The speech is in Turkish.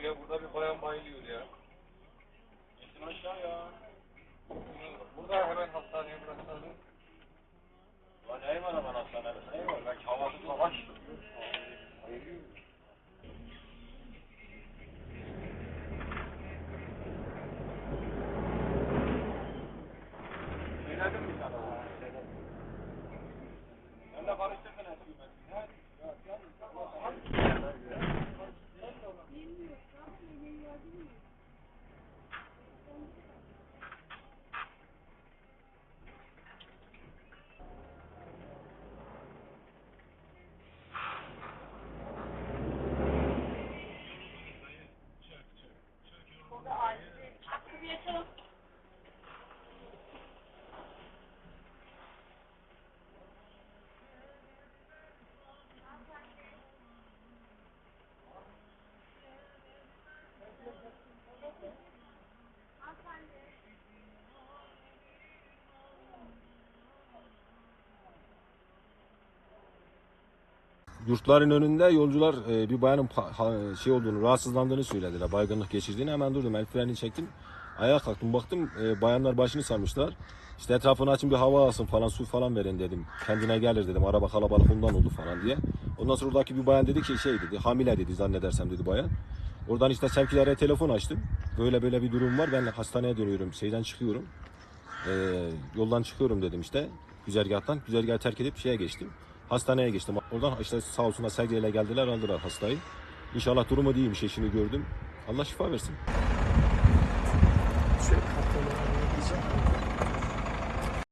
geliyor ya. İnsin aşağı ya. Burada hemen hastaneye bıraksaydın. Lan ne var aman hastanede? Ne var? Belki havası Savaş. Söyledin mi sana? Sen de karıştırdın eski ben. Ya, ya, ya, Yurtların önünde yolcular e, bir bayanın şey olduğunu, rahatsızlandığını söylediler. Baygınlık geçirdiğini hemen durdum. El freni çektim. Ayağa kalktım. Baktım e, bayanlar başını sarmışlar. İşte etrafını açın bir hava alsın falan su falan verin dedim. Kendine gelir dedim. Araba kalabalık ondan oldu falan diye. Ondan sonra oradaki bir bayan dedi ki şey dedi. Hamile dedi zannedersem dedi bayan. Oradan işte sevkilere telefon açtım. Böyle böyle bir durum var. Ben hastaneye dönüyorum. Şeyden çıkıyorum. E, yoldan çıkıyorum dedim işte. Güzergahtan. Güzergahı terk edip şeye geçtim. Hastaneye geçtim. Oradan işte sağ olsunlar sevgiyle geldiler aldılar hastayı. İnşallah durumu değilmiş eşini gördüm. Allah şifa versin.